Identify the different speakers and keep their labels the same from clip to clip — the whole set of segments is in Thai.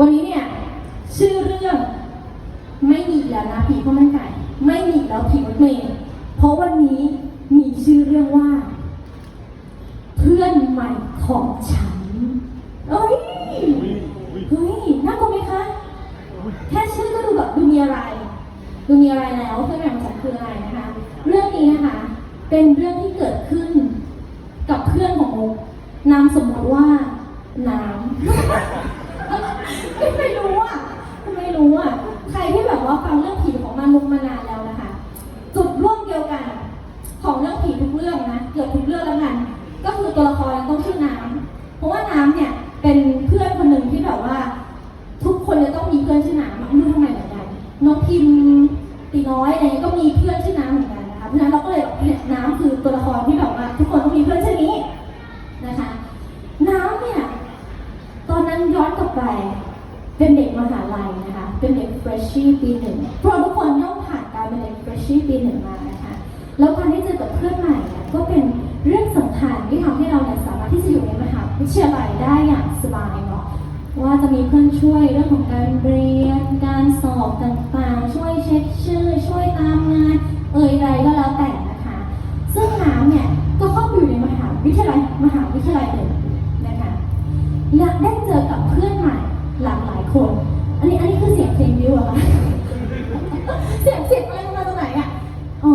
Speaker 1: วันนี้เนี่ยชื่อเรื่องไม่มีอีแล้วนะผีข้าวมันไก่ ไม่มีอีแล้วผีรถเมล์เพราะวันนี้มีชื่อเรื่องว่า เพื่อนใหม่ของฉันเอ้ยเฮ้ยน่ากลัวไหมคะแค่ชื่อก็ดูแบบดูมีอะไรดูมีอะไรแล้วเพื่อนใหม่ของฉันคืออะไรนะคะ เรื่องนี้นะคะ เป็นเรื่องที่เกิดขึ้นกับเพื่อนของมุกนามสมมติว่า นกันน้องพิมตีน้อยอะไรเงี้ยก็มีเพื่อนชื่อน้ำเหมือนกันนะคะเพราะฉะนั้นเราก็เลยแบบเนี่ยน้ำคือตัวละครที่แบบว่า ทุกคนต้องมีเพื่อนชื่อนี้นะคะ น้ำเนี่ยตอนนั้นย้อนกลับไปเป็นเด็กมหาลัยนะคะ เป็นเด็กเฟรชชี่ปีหนึ่งเพราะทุกคนต้องผ่านการเป็นเด็กเฟรชชี่ปีหนึ่งมานะคะ แล้วการได้เจอกับเพื่อนใหม่เนี่ยก็เป็นเรื่องสำคัญที่ทำให้เราเนี่ยสามารถที่จะอยู่ในมหาวิทยาลัยได้อย่างสบายเนาะ ว่าจะมีเพื่อนช่วยเรื่องของการเรียน การสอบต่างๆ ช่วยเช็คชื่อ ช่วยตามงาน เอ่ยใดก็แล้วแต่นะคะ ซึ่งน้ำเนี่ยก็เข้าไปอยู่ในมหาวิทยาลัยมหาวิทยาลัยหนึ่งนะคะและได้เจอกับเพื่อนใหม่หลากหลายคน อันนี้อันนี้คือเสียงเพลงวิวเหรอคะเสียงเสียงอะไรมาจากไหนอะอ๋อ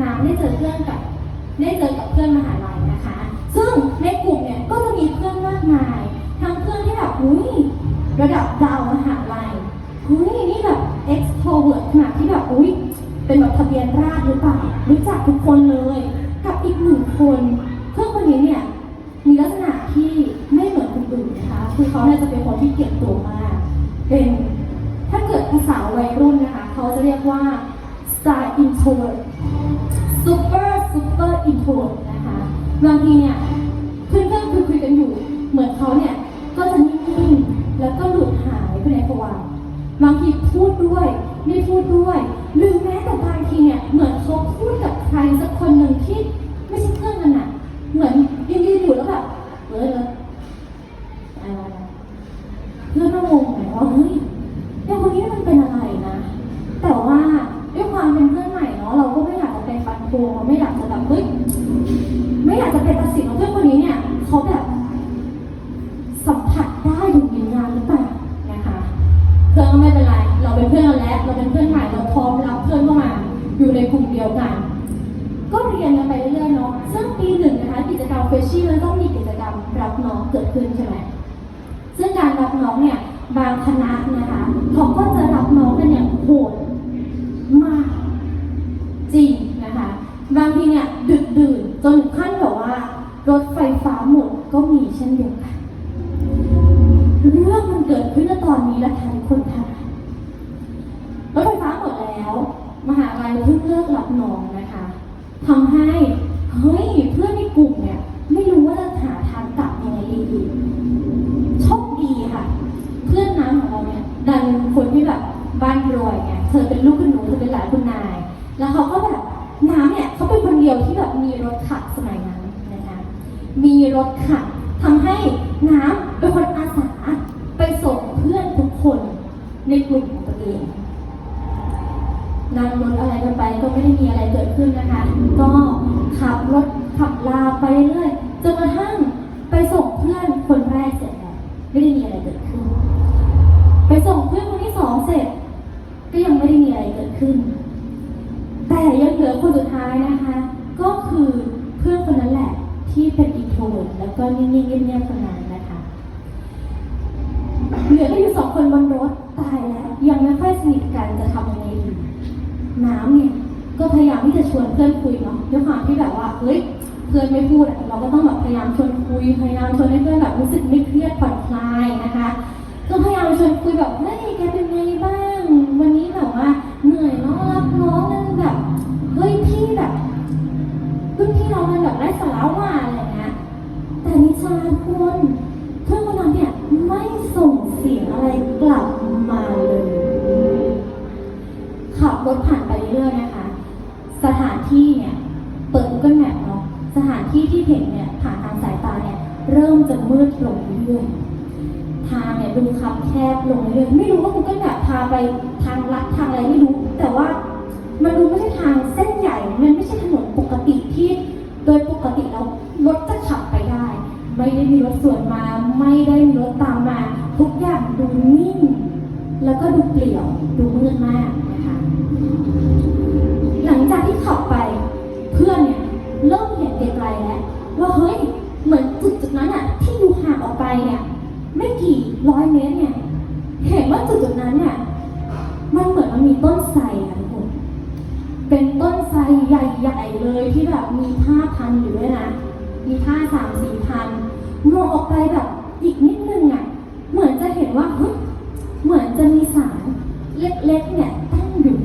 Speaker 1: น้ำได้เจอเพื่อนกับได้เจอกับเพื่อนมหาลัยนะคะ ซึ่งในกลุ่มเนี่ยก็จะมีเพื่อนมากมาย ทั้งเพื่อนที่แบบอุ้ยระดับดาวมหาลัยอุ้ยนี่แบบ extrovert ขนาดที่แบบอุ้ยเป็นแบบทะเบียนราษฎร์หรือเปล่า รู้จักทุกคนเลย กับอีกหนึ่งคน เพื่อนคนนี้เนี่ย มีลักษณะที่ไม่เหมือนคนอื่นนะคะ คือเขาเนี่ยจะเป็น คนที่เก็บตัวมาก เป็นถ้าเกิดภาษาวัยรุ่นนะคะ เขาจะเรียกว่า style introvert super super introvert นะคะบางทีเนี่ยเพื่อนๆคุยคุยๆกันอยู่ เหมือนเขาเนี่ยก็จะนิ่งๆแล้วก็หลุดหายไปในภวังบางทีพูดด้วยไม่พูดด้วย หรือแม้แต่บางทีเนี่ยเหมือนเขาพูดกับใครสักคนหนึ่งที่ไม่ใช่เพื่อนกันน่ะเหมือน เดียวกัน ก็เรียนกันไปเรื่อยๆเนาะซึ่งปีหนึ่งนะคะกิจกรรมเฟชชี่มันต้องมีกิจกรรมรับน้องเกิดขึ้นใช่ไหมซึ่งการรับน้องเนี่ยบางคณะนะคะเขาก็จะรับน้องกันอย่างโหดมาก จริงนะคะ บางทีเนี่ยดึกดื่นจนถึงขั้นแบบว่า รถไฟฟ้าหมดก็มีเช่นเดียวกัน เรื่องมันเกิดขึ้นในตอนนี้แหละค่ะทุกคนค่ะรถไฟฟ้าหมดแล้ว มหาลัยเพิ่งเลิกรับน้องนะคะทำให้เฮ้ยเพื่อนในกลุ่มเนี่ย ไม่รู้ว่าจะหาทางกลับยังไงดีโชคดีค่ะ เพื่อนน้ำของเราเนี่ย ดันคนที่แบบบ้าน รวยไงเธอเป็นลูกคุณหนูเธอเป็นหลานคุณนาย แล้วเขาก็แบบน้ำเนี่ยเขาเป็นคนเดียวที่แบบมีรถขับสมัยนั้นนะคะมีรถขับทำให้น้ำเป็นคนอาสาไปส่งเพื่อนทุกคนในกลุ่มของตัวเองนั่งรถอะไรกันไปก็ไม่ได้มีอะไรเกิดขึ้นนะคะ ก็ขับรถขับลาไปเรื่อยจนกระทั่งไปส่งเพื่อนคนแรกเสร็จแล้วไม่ได้มีอะไรเกิดขึ้น ไปส่งเพื่อนคนที่สองเสร็จ ก็ยังไม่ได้มีอะไรเกิดขึ้น แต่ยังเหลือคนสุดท้ายนะคะ ก็คือเพื่อนคนนั้นแหละที่เป็นอีโทรแล้วก็นิ่งๆเงียบๆคนนั้นนะคะ เหลือแค่อยู่สองคนบนรถตายแล้วยังไม่ค่อยสนิทกันจะทำยังไงดีน้ำเนี่ยก็พยายามที่จะชวนเพื่อนคุยเนาะด้วยความที่แบบว่าเฮ้ยเพื่อนไม่พูดเราก็ต้องแบบพยายามชวนคุยพยายามชวนให้เพื่อนแบบรู้สึกไม่เครียดผ่อนคลายนะคะ ก็พยายามชวนคุยแบบเฮ้ยแกเป็นไงบ้าง วันนี้แบบว่าเหนื่อยเนาะรับน้องนั่นแบบเฮ้ยพี่แบบรุ่นพี่เรามันแบบไร้สาระว่าอะไรเงี้ยแต่นิชาคุณเพื่อนคนนั้นเนี่ยไม่ส่งเสียงอะไรกลับมาเลยขับรถผ่านไปเรื่อยนะคะ สถานที่เนี่ยเปิด Google Map เนาะสถานที่ที่เห็นเนี่ยผ่านทางสายตาเนี่ยเริ่มจะมืดลงเรื่อยทางเนี่ยดูคับแคบลงเรื่อยไม่รู้ว่า Google Map ไปทางลัดทางอะไรไม่รู้ แต่ว่ามันดูไม่ใช่ทางเส้นใหญ่ มันไม่ใช่ถนนปกติที่โดยปกติแล้วรถจะขับไปได้ ไม่ได้มีรถสวนมา ไม่ได้มีรถตามมา ทุกอย่างดูนิ่ง แล้วก็ดูเปลี่ยวดูมืดมากนะคะหลังจากที่ขับไปเพื่อนเนี่ยเริ่มเห็นไกลๆแล้วว่าเฮ้ยเหมือนจุดจุดนั้นอะที่อยู่ห่างออกไปเนี่ยไม่กี่ร้อยเมตรเนี่ย สามสี่พันมองออกไปแบบอีกนิดนึงอะเหมือนจะเห็นว่าเฮ้ยเหมือนจะมีสารเล็กๆเนี่ยตั้งอยู่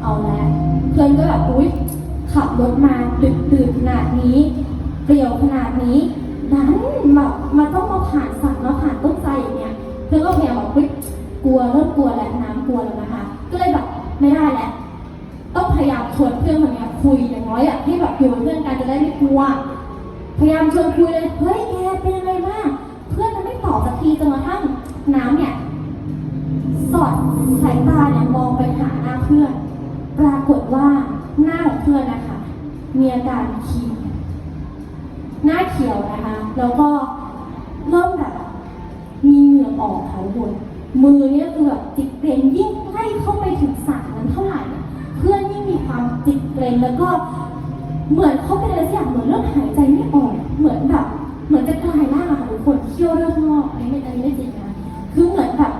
Speaker 1: เอาล้วเพื่อนก็แบบอุ้ยขับรถมาดึกดื่นขนาดนี้เปลี่ยวขนาดนี้นั้นแบบมาต้องมาผ่านสัตว์มาผ่านต้นไทรอย่างเงี้ยเพื่อนก็พยายามบอกอุ้ยกลัวเริ่มกลัวแล้วน้ำกลัวแล้วนะคะ ก็เลยแบบไม่ได้แล้วต้องพยายามชวนเพื่อนคนนี้คุยอย่างน้อยอะให้แบบอยู่เพื่อนกันจะได้ไม่กลัว พยายามชวนคุยเลย เฮ้ยแกเป็นอะไรบ้างเพื่อนมันไม่ตอบสักทีจนกระทั่งน้ำเนี่ย สอดสายตาเนี่ยมองไปหาหน้าเพื่อน ปรากฏว่าหน้าของเพื่อนนะคะมีอาการเขียวหน้าเขียวนะคะ แล้วก็เริ่มแบบมีเหงื่อออกค่ะทุกคนมือเนี่ยคือแบบจิกเกรงยิ่งใกล้เข้าไปถึงสระนั้นเท่าไหร่ เพื่อนยิ่งมีความจิกเกรงแล้วก็ เหมือนเขาเป็นอะไรสักอย่างเหมือนเริ่มหายใจไม่ออกเหมือนแบบ เหมือนจะกลายร่างอะค่ะทุกคนเคี้ยวเริ่มงอกอันนี้ไม่อันนี้ไม่จริงนะคือเหมือนแบบ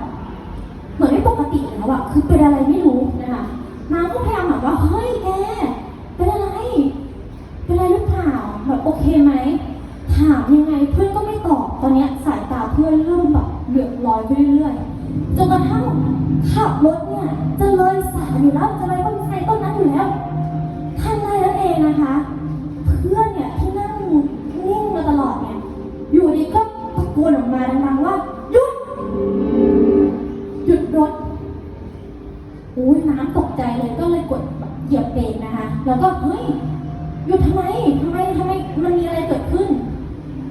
Speaker 1: เหมือนไม่ปกติแล้วอะคือเป็นอะไรไม่รู้นะคะน้ำก็พยายามแบบว่าเฮ้ยแกเป็นอะไร เป็นอะไรหรือเปล่าแบบโอเคไหมถามยังไงเพื่อนก็ไม่ตอบตอนเนี้ยสายตาเพื่อนเริ่มแบบเหลือบลอยไปเรื่อยๆจนกระทั่งขับรถเนี่ยจะเลยสายอยู่แล้วจะเลย แล้วก็เฮ้ยหยุดทำไมทำไมทำไมมันมีอะไรเกิดขึ้น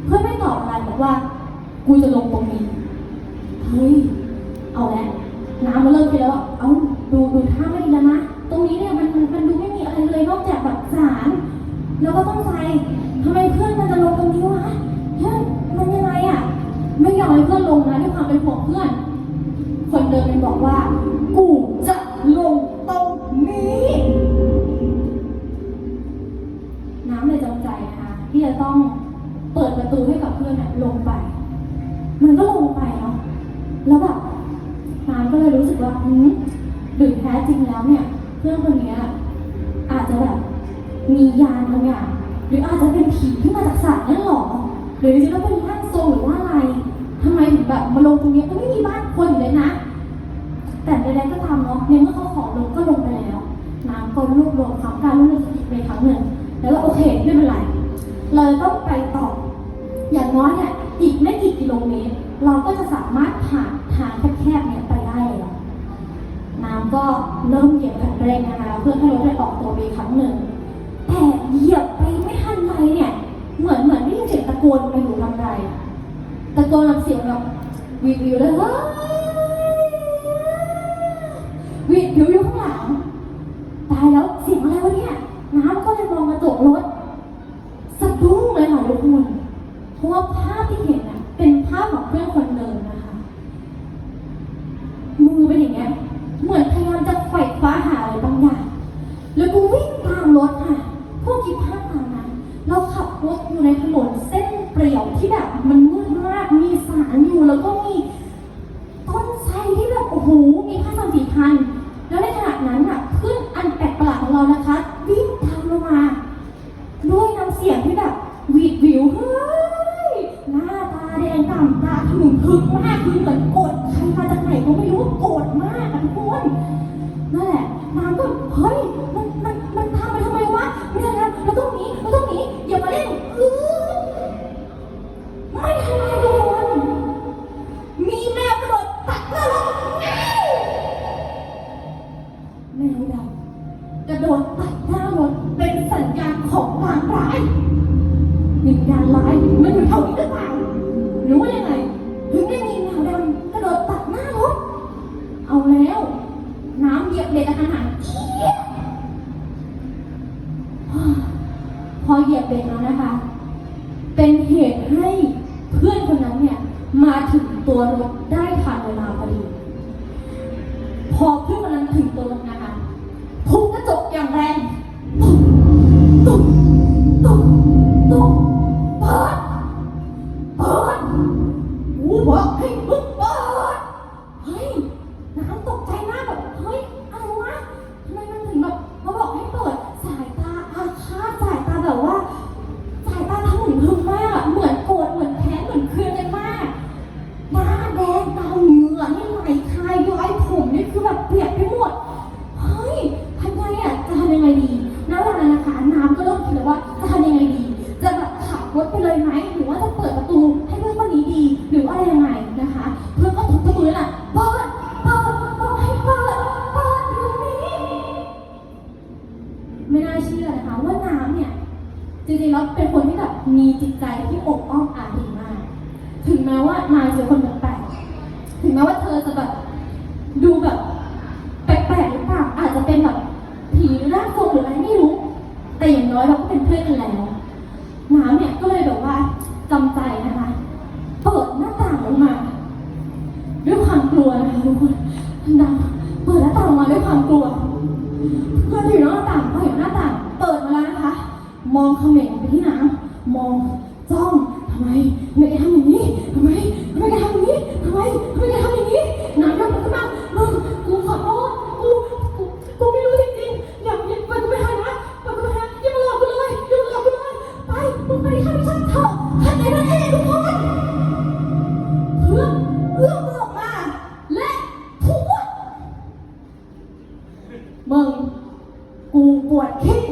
Speaker 1: เพื่อนไม่ตอบอะไรบอกว่า กูจะลงตรงนี้เฮ้ยเอาแล้วน้ำมันเริ่มไปแล้วเอาดูดูท่าไม่ดีแล้วนะตรงนี้เนี่ยมันมันมันดูไม่มีอะไรเลยนอกจากแบบสารแล้วก็ต้องใจทำไมเพื่อนมันจะลงตรงนี้วะเฮ้ยมันยังไงอะไม่ยอมให้เพื่อนลงนะด้วยความเป็นห่วงเพื่อน คนเดินไปบอกว่า มียานบางอย่างหรืออาจจะเป็นผีที่มาจากสัตว์นั่นหรอ หรือจริงๆแล้วเป็นร่างทรงหรือว่าอะไรทำไมถึงแบบมาลงตรงนี้ก็ไม่มีบ้านคนอยู่เลยนะ แต่ใดๆก็ตามเนาะในเมื่อเขาขอลงก็ลงไปแล้วน้ำก็รวบรวมความกล้ารรวบรวมสติไปครั้งหนึ่งแล้วก็โอเคไม่เป็นไรเราต้องไปต่อ อย่างน้อยเนี่ยอีกไม่กี่กิโลเมตร เราก็จะสามารถผ่านทางแคบๆเนี่ยไปได้แล้วน้ำก็เริ่มเหยียบคันเร่งนะคะเพื่อให้รถได้ออกตัวไปครั้งหนึ่ง แต่เหยียบไปไม่ทันไรเนี่ย เหมือนเหมือนได้ยินเสียงตะโกนไปอยู่ทางใดตะโกนแบบเสียงแบบวีดวิวเลยเฮ้ยวีดวิวอยู่ข้างหลังตายแล้วเสียงอะไรวะเนี่ยน้ำก็เลยมองกระจกรถสะดุ้งเลยค่ะทุกคนเพราะว่าภาพที่เห็นน่ะเป็นภาพของเพื่อนคน มีผ้าสามสีพัน แล้วใน ียนกระทันหัพอเหยียบเบรกแล้วนะคะ เป็นเหตุให้เพื่อนคนนั้นเนี่ย มาถึงตัวรถ เจอคนแปลกถึงแม้ว่าเธอจะแบบดูแบบแปลกๆหรือเปล่าอาจจะเป็นแบบผีร่างทรงหรืออะไรไม่รู้ แต่อย่างน้อยเราก็เป็นเพื่อนกันแล้วน้ำเนี่ยก็เลยแบบว่าจำใจนะคะ เปิดหน้าต่างออกมา ด้วยความกลัวนะคะทุกคนน้งเปิดหน้าต่างออกมาด้วยความกลัวเพื่อนอยู่อหน้าต่างพอเห็นหน้าต่าง เปิดมาแล้วนะคะ มองเขม็งไปที่น้ำมองจ้องทำไมไม่ทำอย่างนี้ บวชคิด